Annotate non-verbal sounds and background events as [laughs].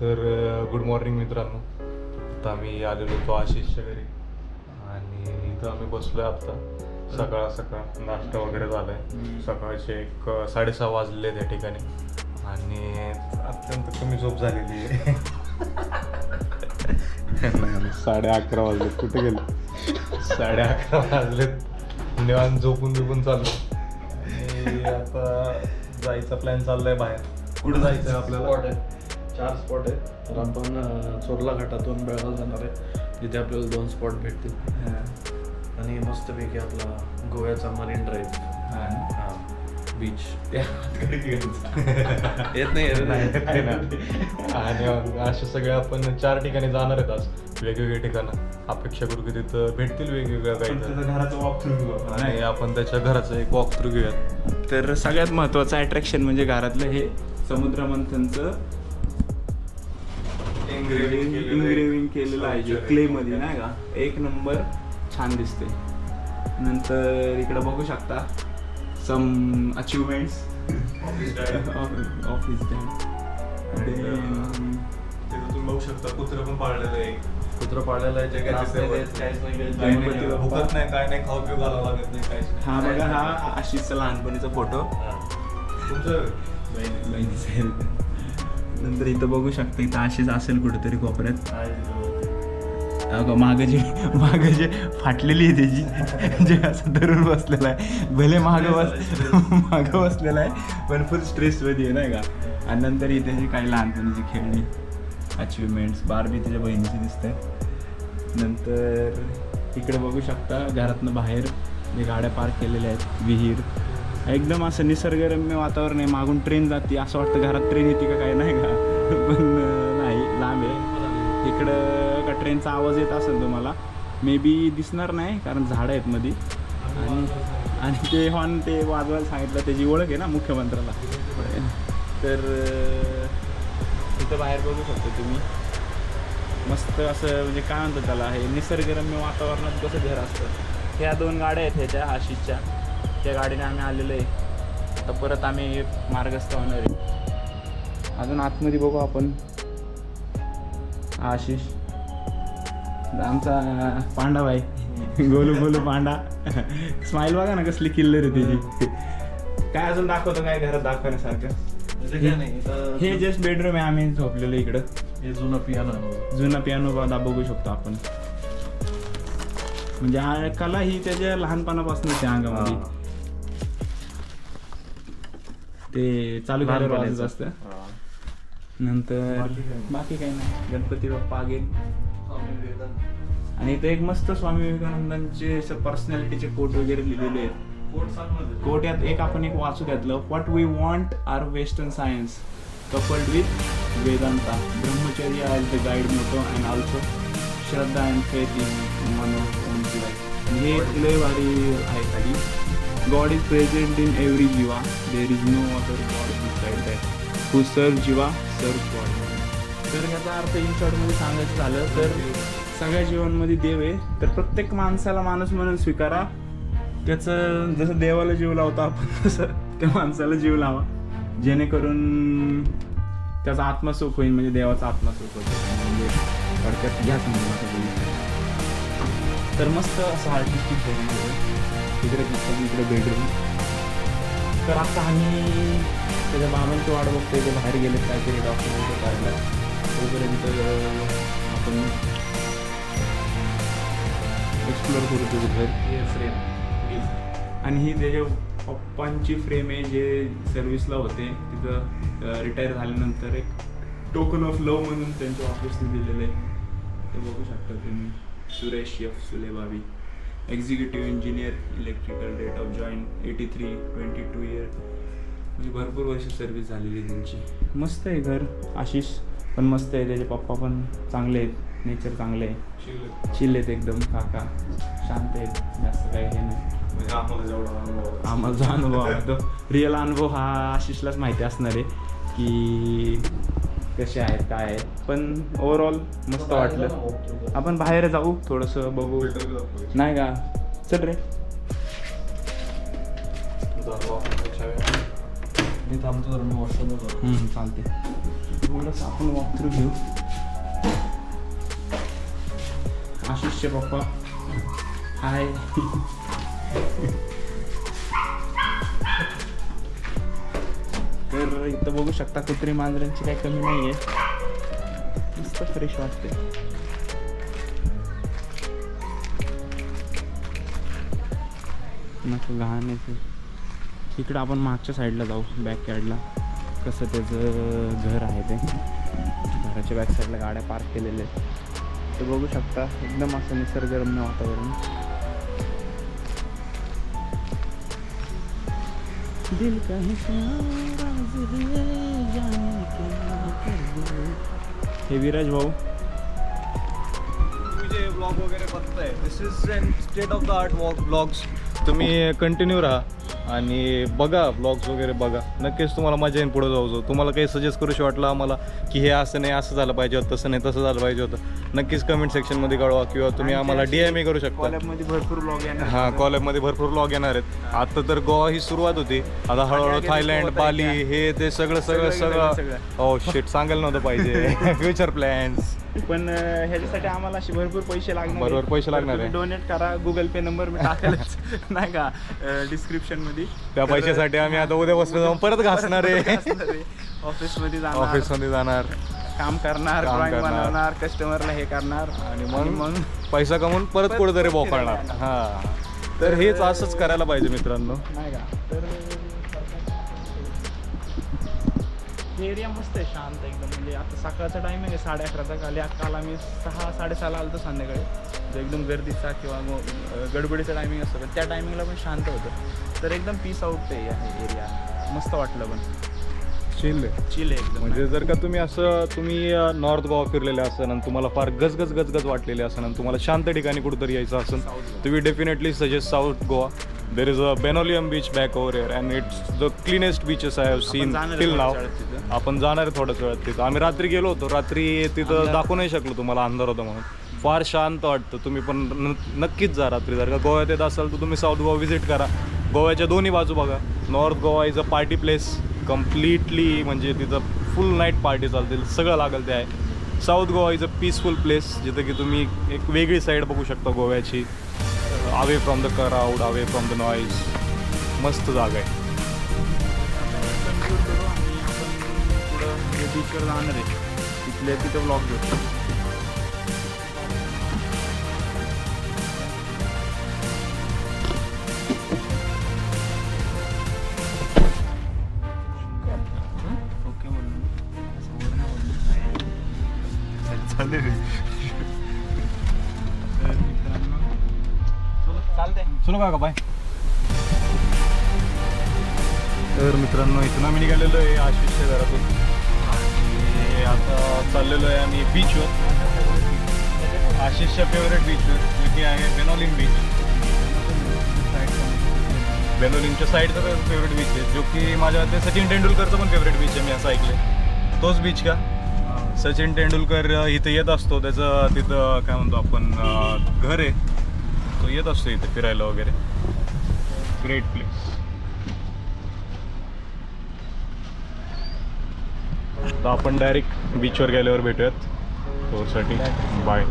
तर good morning मित्रांनो. आता आम्ही आलेलो होतो आशिषच्या घरी. आणि इथं आम्ही बसलोय आता. सकाळ सकाळ नाश्ता वगैरे झालाय. सकाळचे एक साडेसहा वाजले त्या ठिकाणी. आणि अत्यंत कमी झोप झालेली आहे. नाही, साडे अकरा वाजले कुठे गेले? साडे अकरा वाजलेत. निवांत झोपून बिपून चाललो. आणि आता जायचा प्लॅन चाललाय बाहेर. कुठं जायचं आपल्याला? आहे. चार स्पॉट आहे तर आपण चोरला घाटातून बेळगाव जाणार आहे. जिथे आपल्याला दोन स्पॉट भेटतील. आणि मस्तपैकी आपला गोव्याचा मरीन ड्राईव्ह बीच येत नाही येत नाही. आणि असे सगळे आपण चार ठिकाणी जाणार आहेत आज. वेगवेगळे ठिकाणं. अपेक्षा करू की तिथं भेटतील वेगवेगळ्या घराचं वॉक थ्रू आणि आपण. त्याच्या घराचं एक वॉक थ्रू घेऊयात. तर सगळ्यात महत्वाचं अट्रॅक्शन म्हणजे घरातलं हे समुद्र मंथनचं इन्ग्रेविंग केलेलं आहे जे क्ले मध्ये नाही का? एक नंबर छान दिसते. नंतर इकडे बघू शकता सम अचिव्हमेंट्स ऑफिस तुम्ही बघू शकता कुत्र पण पाळलेलं आहे. कुत्र पाळलेलं आहे जे त्रास नाही. भुकत काय नाही खाऊ पिऊ घालावं लागत नाही नाही. हा बघा हा आशिषचा लहानपणीचा फोटो तुमचं? नंतर इथं बघू शकता इथं असेच असेल कुठेतरी कोपऱ्यात. अगं मागं जे [laughs] मागं जे फाटलेली आहे त्याची [laughs] जे असं धरून बसलेलं आहे. भले मागं बस [laughs] मागं बसलेलं आहे पण फुल स्ट्रेसमध्ये आहे नाही का? आणि नंतर इथे जी काही लहानपणीची खेळणी अचिव्हमेंट्स बारबी त्याच्या बहिणीची दिसते नंतर इकडे बघू शकता घरातनं बाहेर जे गाड्या पार्क केलेल्या आहेत विहीर. एकदम असं निसर्गरम्य वातावरण आहे मागून ट्रेन जाते. असं वाटतं घरात ट्रेन येते का काय नाही का? [laughs] पण नाही लांब आहे. इकडं का ट्रेनचा आवाज येत असेल तुम्हाला मे बी दिसणार नाही कारण झाडं आहेत मध्ये आणि आणि ते हॉर्न ते वाजवायला सांगितलं त्याची ओळख आहे ना मुख्यमंत्र्याला. तर तिथं बाहेर बघू शकता तुम्ही. मस्त असं म्हणजे काय म्हणतात त्याला हे निसर्गरम्य वातावरणात कसं घर असतं. ह्या दोन गाड्या आहेत ह्याच्या आशिषच्या. त्या गाडीने आम्ही आलेलो आहे. तर परत आम्ही मार्गस्थ होणार आहे. अजून आतमध्ये बघू आपण. आशिष. आमचा पांडा भाई. गोलू गोलू पांडा. स्माईल बघा ना कसली किल्लर आहे त्याची. काय अजून दाखवतो काय घरात दाखवण्यासारखं? हे जस्ट बेडरूम आहे आम्ही झोपलेलो इकडं. हे जुनं पियानो जुना पियानो बघू शकतो आपण. म्हणजे कला ही त्याच्या लहानपणापासून त्या अंगामध्ये. ते चालू झाल्यावर वाजत असतं. नंतर बाकी काही नाही. गणपती बाप्पा गेल आणि इथे एक मस्त स्वामी विवेकानंदांचे पर्सनॅलिटीचे कोट वगैरे लिहिलेले आहेत. कोट यात एक आपण एक वाचू घातलं what we want are western science coupled with Vedanta. Brahmacharya as the guide motto and also shraddha and faith in मनो हे लय भारी आहे खाली. God is present in every jiva there is no other God beside that who सर्व जीवा सर्व God तर याचा अर्थ इन शॉर्टमध्ये सांगायचं झालं तर सगळ्या जीवनमध्ये देव आहे. तर प्रत्येक माणसाला माणूस म्हणून स्वीकारा. त्याचं जसं देवाला जीव लावतो आपण तसं त्या माणसाला जीव लावा. जेणेकरून त्याचा आत्मसुख होईल म्हणजे देवाचा आत्मसुख होईल. म्हणजे थोडक्यात घ्या तुम्ही. तर मस्त असं आर्टिस्टिक इकडे दिसतं इकडे बेडरूम तर आता आम्ही त्याच्या बाबांची वाट बघतोय ते बाहेर गेले काहीतरी डॉक्युमेंट काढला तोपर्यंत आपण एक्सप्लोर करू घर हे फ्रेम आणि ही त्याच्या पप्पांची फ्रेम आहे जे सर्व्हिसला होते तिथं रिटायर झाल्यानंतर एक टोकन ऑफ लव म्हणून त्यांच्या ऑफिसने दिलेलं आहे. ते बघू शकता तुम्ही. Suresh F Sulebavi executive engineer electrical date of join eighty three twenty two year म्हणजे भरपूर वर्ष सर्व्हिस झालेली आहे त्यांची. मस्त आहे घर आशिष पण मस्त आहे त्याचे पप्पा पण चांगले आहेत नेचर चांगले आहे. चिल आहेत. एकदम काका शांत आहेत जास्त काही हे नाही. म्हणजे. आम्हाला जो अनुभव आहे तो रिअल अनुभव हा आशिषलाच माहिती असणार आहे की कसे आहेत काय आहेत. पण ओव्हरऑल मस्त वाटलं. आपण बाहेर जाऊ थोडंसं बघू. नाही का? चल रे. जाऊ चालते थोडंसं आपण वॉक थ्रू घेऊ. आशिषचे पप्पा. हाय [laughs] तर इथं बघू शकता कुत्री मांजरांची काही कमी नाही आहे मस्त फ्रेश वाटते नको घाण आहे इकडं आपण मागच्या साईडला जाऊ बॅक यार्डला कसं त्याचं घर आहे ते. घराच्या बॅक साईडला गाड्या पार्क केलेल्या आहेत. ते बघू शकता एकदम असं निसर्गरम्य वातावरण. दिल नाराज़ है. हे विराज भाऊ। मुझे ब्लॉग वगैरे बघताय this is an state of the art walk blogs तुम्ही कंटिन्यू राहा। आणि बघा ब्लॉग्स वगैरे बघा. नक्कीच तुम्हाला मजा येईल पुढे जाऊ जाऊ. तुम्हाला काही सजेस्ट करूशी वाटलं आम्हाला की हे असं नाही असं झालं पाहिजे होतं तसं नाही तसं झालं पाहिजे होतं. नक्कीच कमेंट सेक्शनमध्ये कळवा किंवा तुम्ही आम्हाला डी एम करू शकता. कॉलेजमध्ये भरपूर ब्लॉग येणार हां कॉलेजमध्ये भरपूर ब्लॉग येणार आहेत. आता तर गोवा ही सुरुवात होती. आता हळूहळू थायलंड बाली? हे ते सगळं सगळं सगळं सगळं. सगळं. हो शिट सांगायला नव्हतं पाहिजे. [laughs] फ्युचर प्लॅन्स पण अं, ह्याच्यासाठी आम्हाला असे भरपूर पैसे लागणार बरोबर, पैसे लागणार आहे. डोनेट करा गुगल पे नंबर मी टाकेलच. [laughs] नाही का? डिस्क्रिप्शनमध्ये. त्या पैशासाठी आम्ही आता उद्या बसलो जाऊन परत घासणार आहे. ऑफिसमध्ये जाणार. ऑफिसमध्ये जाणार. काम करणार काम ड्रॉइंग करणार. बनवणार कस्टमरला हे करणार. आणि मग पैसा कमवून परत कुठेतरी बोकाळणार. हा. तर हेच असंच करायला पाहिजे मित्रांनो. नाही का? तर एरिया मस्त आहे शांत एकदम. म्हणजे आता सकाळचा टायमिंग आहे साडे अकराचा खाली काल. आम्ही सहा साडेसहाला आलो संध्याकाळी. जो एकदम गर्दीचा किंवा गडबडीचा टायमिंग असतो पण त्या टायमिंगला पण शांत होतं. तर एकदम पीस आउट आहे एरिया मस्त वाटलं पण. चिल चिल एकदम. म्हणजे जर का तुम्ही असं तुम्ही नॉर्थ गोवा फिरलेले असेल आणि तुम्हाला फार गजगज गजगज वाटलेले असेल आणि तुम्हाला शांत ठिकाणी कुठेतरी यायचं असेल तुम्ही definitely suggest south Goa. There is a Benaulim beach back over air and it's the cleanest beaches I have seen जाणार आहे टिल नाव थोड्याच वेळात तिथं. आपण जाणार आहे थोड्याच वेळात तिथं. आम्ही रात्री गेलो होतो. रात्री तिथं दाखवू नाही शकलो तुम्हाला अंधार होता म्हणून. फार शांत वाटतं. तुम्ही पण न- नक्कीच जा रात्री. जर का गोव्यात येत असाल तर तुम्ही साऊथ गोवा व्हिजिट करा. गोव्याच्या दोन्ही बाजू बघा. North Goa is a party place completely म्हणजे तिथं फुल नाईट पार्टी चालतील. सगळं लागेल ते आहे. South Goa is a peaceful place जिथं की तुम्ही एक वेगळी साईड बघू शकता गोव्याची. Away from the crowd away from the noise मस्त जागा आहे. बीचवर जाणार आहे. तिथल्या तिथं ब्लॉग घेऊ. ओके बोललो. चालेल. चलो चालतंय सुनो का बाय? तर मित्रांनो इथून आम्ही निघालेलो आहे आशिषच्या घरातून आणि आता चाललेलो आहे आम्ही बीचवर आशिषच्या फेवरेट बीचवर जे की आहे बेनॉलिन बीच बेनोलिमच्या साईडचा फेवरेट बीच आहे जो की माझ्या ते सचिन तेंडुलकरचं पण फेवरेट बीच आहे मी असं ऐकलंय. तोच बीच का? सचिन तेंडुलकर इथं येत असतो. त्याचं तिथं काय म्हणतो आपण घर आहे. तो येत असतो इथे फिरायला वगैरे. ग्रेट प्लेस तर आपण डायरेक्ट बीचवर गेल्यावर भेटूयात. तोसाठी बाय